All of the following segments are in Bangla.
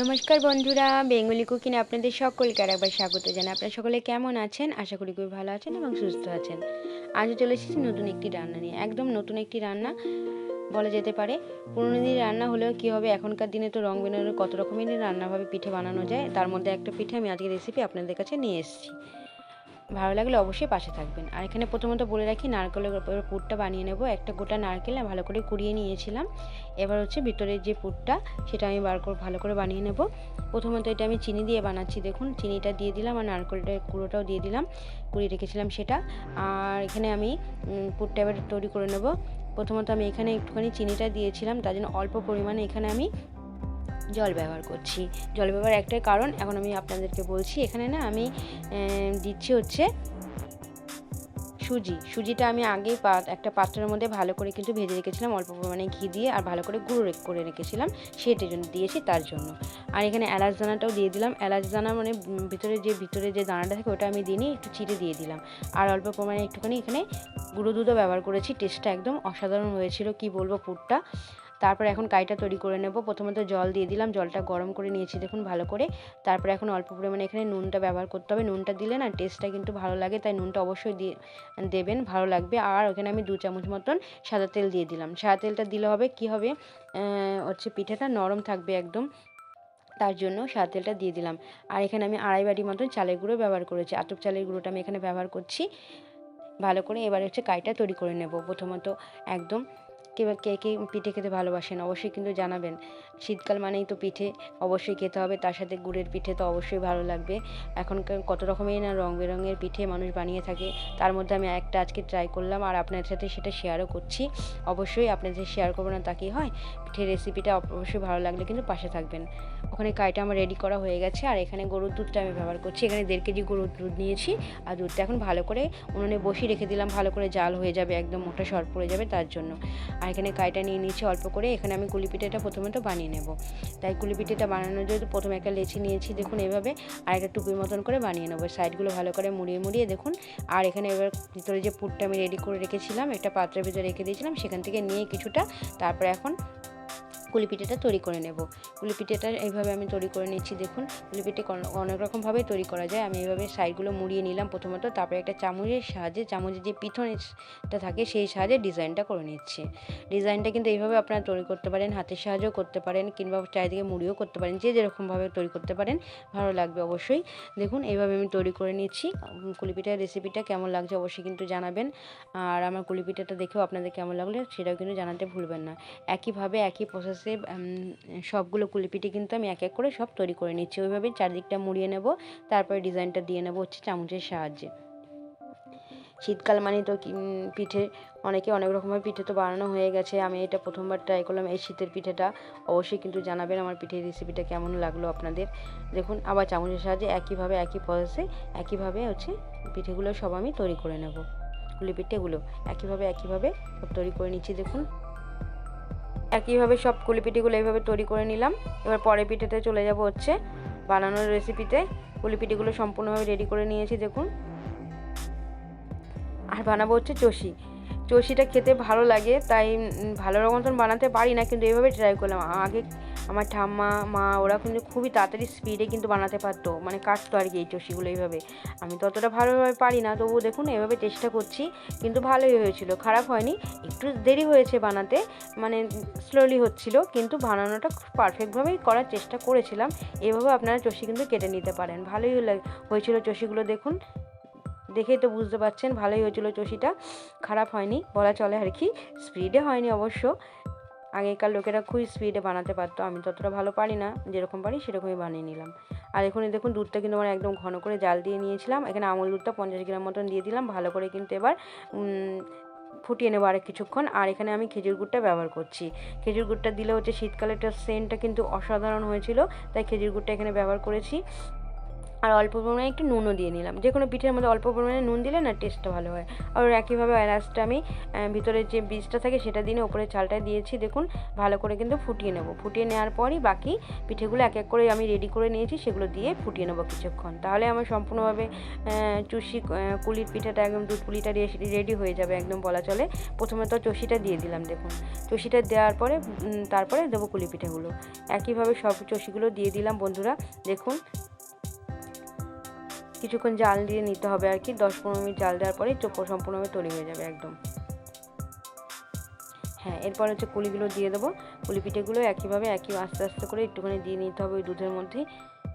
নমস্কার বন্ধুরা, বেঙ্গলি কুকিং আপনাদের সকলকে আরেকবার স্বাগত জানাই। আপনারা সকলে কেমন আছেন? আশা করি খুবই ভালো আছেন এবং সুস্থ আছেন। আজও চলে এসেছি নতুন একটি রান্না নিয়ে। একদম নতুন একটি রান্না বলা যেতে পারে। পুরনো দিনের রান্না হলেও কী হবে? এখনকার দিনে তো রং বেরঙের কত রকমের রান্নাভাবে পিঠে বানানো যায়। তার মধ্যে একটা পিঠে আমি আজকে রেসিপি আপনাদের কাছে নিয়ে এসেছি। ভালো লাগলে অবশ্যই পাশে থাকবেন। আর এখানে প্রথমত বলে রাখি, নারকেলের পুরটা বানিয়ে নেব। একটা গোটা নারকেল ভালো করে কুড়িয়ে নিয়েছিলাম। এবার হচ্ছে ভিতরের যে পুরটা, সেটা আমি বার করে ভালো করে বানিয়ে নেব। প্রথমত এটা আমি চিনি দিয়ে বানাচ্ছি, দেখুন। চিনিটা দিয়ে দিলাম আর নারকেলটা কুড়োটাও দিয়ে দিলাম, কুড়িয়ে রেখেছিলাম সেটা। আর এখানে আমি পুরটা এবার তৈরি করে নেব। প্রথমত আমি এখানে একটুখানি চিনিটা দিয়েছিলাম, তার জন্য অল্প পরিমাণে এখানে আমি জল ব্যবহার করছি। জল ব্যবহার একটাই কারণ, এখন আমি আপনাদেরকে বলছি, এখানে না আমি দিচ্ছি হচ্ছে সুজি। সুজিটা আমি আগেই একটা পাত্রের মধ্যে ভালো করে কিন্তু ভেজে রেখেছিলাম, অল্প পরিমাণে ঘি দিয়ে, আর ভালো করে গুঁড়ো করে রেখেছিলাম, সেটার জন্য দিয়েছি তার জন্য। আর এখানে এলাচ দানাটাও দিয়ে দিলাম। এলাচ দানা মানে ভিতরে যে ভিতরে যে দানাটা থাকে, ওটা আমি দিইনি, একটু চিড়ে দিয়ে দিলাম। আর অল্প পরিমাণে একটুখানি এখানে গুঁড়ো দুধও ব্যবহার করেছি টেস্টটা একদম অসাধারণ হয়েছিল, কি বলব পুরটা। তারপর এখন কাইটা তৈরি করে নেব। প্রথমত জল দিয়ে দিলাম, জলটা গরম করে নিয়েছি দেখুন ভালো করে। তারপর এখন অল্প পরিমাণে এখানে নুনটা ব্যবহার করতে হবে। নুনটা দিলে না টেস্টটা কিন্তু ভালো লাগে, তাই নুনটা অবশ্যই দিয়ে, দেবেন, ভালো লাগবে। আর ওখানে আমি দু চামচ মতন সাদা তেল দিয়ে দিলাম। সাদা তেলটা দিলে হবে কি হবে? হচ্ছে পিঠাটা নরম থাকবে একদম। তার জন্য সাদা তেলটা দিয়ে দিলাম। আর এখানে আমি আড়াই বাটি মতন চালের গুঁড়ো ব্যবহার করেছি। আতপ চালের গুঁড়োটা আমি এখানে ব্যবহার করছি। ভালো করে এবার হচ্ছে কাইটা তৈরি করে নেব। প্রথমত একদম কে কে কে পিঠে খেতে ভালোবাসেন, অবশ্যই কিন্তু জানাবেন। শীতকাল মানেই তো পিঠে, অবশ্যই খেতে হবে। তার সাথে গুড়ের পিঠে তো অবশ্যই ভালো লাগবে। এখনকার কত রকমের না রং বেরঙের পিঠে মানুষ বানিয়ে থাকে, তার মধ্যে আমি একটা আজকে ট্রাই করলাম আর আপনাদের সাথে সেটা শেয়ারও করছি। অবশ্যই আপনাদের শেয়ার করব না তা কি হয়? পিঠের রেসিপিটা অবশ্যই ভালো লাগলে কিন্তু পাশে থাকবেন। ওখানে কাইটা আমার রেডি করা হয়ে গেছে আর এখানে গরুর দুধটা আমি ব্যবহার করছি। এখানে দেড় কেজি গরুর দুধ নিয়েছি আর দুধটা এখন ভালো করে উনুনে বসিয়ে রেখে দিলাম। ভালো করে জাল হয়ে যাবে, একদম মোটা সর পড়ে যাবে তার জন্য। আর এখানে কাইটা নিয়ে নিয়েছি অল্প করে। এখানে আমি গুলি পিঠেটা প্রথমে তো বানিয়ে নেব। তাই গুলি পিঠেটা বানানোর জন্য প্রথমে একটা লেচি নিয়েছি, দেখুন এভাবে, আর একটা টুপির মতন করে বানিয়ে নেব। সাইডগুলো ভালো করে মুড়িয়ে মুড়িয়ে দেখুন। আর এখানে এবার ভিতরে যে পুরটা আমি রেডি করে রেখেছিলাম, একটা পাত্রের ভিতরে রেখে দিয়েছিলাম, সেখান থেকে নিয়ে কিছুটা, তারপরে এখন কুলি পিঠেটা তৈরি করে নেব। কুলি পিঠেটা এইভাবে আমি তৈরি করে নিচ্ছি, দেখুন। কুলি পিঠে অনেক রকমভাবেই তৈরি করা যায়। আমি এইভাবে সাইডগুলো মুড়িয়ে নিলাম প্রথমত, তারপরে একটা চামচের সাহায্যে, চামচের যে পিথনটা থাকে সেই সাহায্যে ডিজাইনটা করে নিচ্ছি। ডিজাইনটা কিন্তু এইভাবে আপনারা তৈরি করতে পারেন, হাতের সাহায্যেও করতে পারেন, কিংবা চারিদিকে মুড়িও করতে পারেন, যে যেরকমভাবে তৈরি করতে পারেন, ভালো লাগবে অবশ্যই। দেখুন, এইভাবে আমি তৈরি করে নিচ্ছি। কুলি পিঠার রেসিপিটা কেমন লাগছে অবশ্যই কিন্তু জানাবেন। আর আমার কুলি পিঠাটা দেখেও আপনাদের কেমন লাগলে, সেটাও কিন্তু জানাতে ভুলবেন না। একইভাবে একই প্রসেস প্রসেসে সবগুলো কুলিপিঠে কিন্তু আমি এক এক করে সব তৈরি করে নিচ্ছি। ওইভাবে চারদিকটা মুড়িয়ে নেব, তারপরে ডিজাইনটা দিয়ে নেব হচ্ছে চামচের সাহায্যে। শীতকাল মানে তো পিঠে, অনেকে অনেক রকমের পিঠে তো বানানো হয়ে গেছে। আমি এটা প্রথমবার ট্রাই করলাম এই শীতের পিঠেটা। অবশ্যই কিন্তু জানাবেন আমার পিঠের রেসিপিটা কেমন লাগল আপনাদের। দেখুন, আবার চামচের সাহায্যে একইভাবে, একই প্রসেসে একইভাবে হচ্ছে পিঠেগুলো সব আমি তৈরি করে নেব। কুলি পিঠেগুলো একইভাবে একইভাবে সব তৈরি করে নিচ্ছি, দেখুন। একইভাবে সব কুলি পিঠিগুলো এইভাবে তৈরি করে নিলাম। এবার পরে পিঠেতে চলে যাব হচ্ছে বানানোর রেসিপিতে কুলি পিঠিগুলো সম্পূর্ণভাবে রেডি করে নিয়েছি, দেখুন। আর বানাবো হচ্ছে চষি। চষিটা খেতে ভালো লাগে, তাই ভালো রকম মতন বানাতে পারি না, কিন্তু এইভাবে ট্রাই করলাম। আগে আমার ঠাম্মা, মা, ওরা কিন্তু খুবই তাড়াতাড়ি স্পিডে কিন্তু বানাতে পারতো মানে কাটতো আর কি এই চষিগুলো এইভাবে। আমি তো অতটা ভালোভাবে পারি না, তবুও দেখুন, এভাবে চেষ্টা করছি, কিন্তু ভালোই হয়েছিল। খারাপ হয়নি, একটু দেরি হয়েছে বানাতে মানে স্লোলি হচ্ছিল, কিন্তু বানানোটা পারফেক্টভাবেই করার চেষ্টা করেছিলাম। এভাবে আপনারা চষি কিন্তু কেটে নিতে পারেন। ভালোই হয়েছিল চষিগুলো, দেখুন। দেখেই তো বুঝতে পারছেন, ভালোই হয়েছিল চষিটা। খারাপ হয়নি, বলা চলে আর কি। স্পিডে হয়নি অবশ্য। আগেকার লোকেরা খুবই স্পিডে বানাতে পারতো। আমি ততটা ভালো পারি না, যেরকম পারি সেরকমই বানিয়ে নিলাম। আর এখন দেখুন, দুধটা কিন্তু আমার একদম ঘন করে জাল দিয়ে নিয়েছিলাম। এখানে আমুল দুধটা পঞ্চাশ গ্রাম মতন দিয়ে দিলাম। ভালো করে কিন্তু এবার ফুটিয়ে নেব আরেক কিছুক্ষণ। আর এখানে আমি খেজুর গুড়টা ব্যবহার করছি। খেজুর গুড়টা দিলে হচ্ছে শীতকালে একটা সেন্টটা কিন্তু অসাধারণ হয়েছিল। তাই খেজুর গুড়টা এখানে ব্যবহার করেছি। আর অল্প পরিমাণে একটু নুনও দিয়ে নিলাম। যে কোনো পিঠের মধ্যে অল্প পরিমাণে নুন দিলে না টেস্টটা ভালো হয়। আর একইভাবে এলাচটা আমি আহ, ভিতরে যে বীজটা থাকে সেটা দিয়ে ওপরে চালটা দিয়েছি। দেখুন ভালো করে কিন্তু ফুটিয়ে নেব। ফুটিয়ে নেওয়ার পরই বাকি পিঠেগুলো এক এক করে আমি রেডি করে নিয়েছি সেগুলো দিয়ে ফুটিয়ে নেব কিছুক্ষণ। তাহলে আমার সম্পূর্ণভাবে চুষি কুলির পিঠাটা একদম দুধ পুলিটা রেডি হয়ে যাবে একদম বলা চলে। প্রথমে তো চষিটা দিয়ে দিলাম দেখুন। চষিটা দেওয়ার পরে তারপরে দেবো কুলি পিঠেগুলো। একইভাবে সব চষিগুলো দিয়ে দিলাম বন্ধুরা। দেখুন কিছুক্ষণ জাল দিয়ে নিতে হবে আর কি, দশ পনেরো মিনিট জাল দেওয়ার পরে চোপড় সম্পূর্ণভাবে তৈরি হয়ে যাবে একদম। হ্যাঁ এরপর হচ্ছে কুলিগুলো দিয়ে দেবো। কুলি পিঠেগুলো একইভাবে একই আস্তে আস্তে করে একটুখানি দিয়ে নিতে হবে ওই দুধের মধ্যে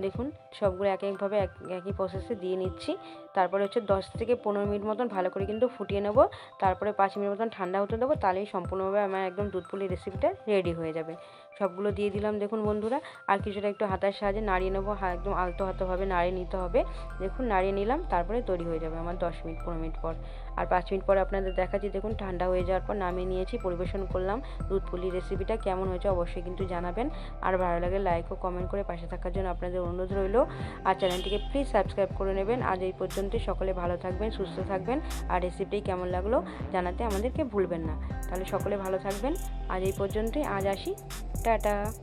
দেখুন, সবগুলো এক একভাবে এক, একই প্রসেসে দিয়ে নিচ্ছি। তারপরে হচ্ছে দশ থেকে পনেরো মিনিট মতন ভালো করে কিন্তু ফুটিয়ে নেব। তারপরে পাঁচ মিনিট মতন ঠান্ডা হতে দেবো, তাহলেই সম্পূর্ণভাবে আমার একদম দুধ পুলি রেসিপিটা রেডি হয়ে যাবে। সবগুলো দিয়ে দিলাম, দেখুন বন্ধুরা, আর কিছুটা একটু হাতার সাহায্যে নাড়িয়ে নেব একদম আলতো হাতোভাবে নাড়িয়ে নিতে হবে। দেখুন, নাড়িয়ে নিলাম, তারপরে তৈরি হয়ে যাবে আমার দশ মিনিট, পনেরো মিনিট পর। আর পাঁচ মিনিট পরে আপনাদের দেখাচ্ছি, দেখুন ঠান্ডা হয়ে যাওয়ার পর নামিয়ে নিয়েছি, পরিবেশন করলাম দুধ পুলি রেসিপিটা কেমন হয়েছে অবশ্যই কিন্তু জানাবেন। আর ভালো লাগে লাইক ও কমেন্ট করে পাশে থাকার জন্য আপনাদের অনুরোধ রইল। আর চ্যানেলটিকে প্লিজ সাবস্ক্রাইব করে নেবেন। আজ এই পর্যন্তই সকলে ভালো থাকবেন, সুস্থ থাকবেন। আর রেসিপিটি কেমন লাগল জানাতে আমাদেরকে ভুলবেন না। তাহলে সকলে ভালো থাকবেন। আজ এই পর্যন্তই, আজ আসি। টাটা।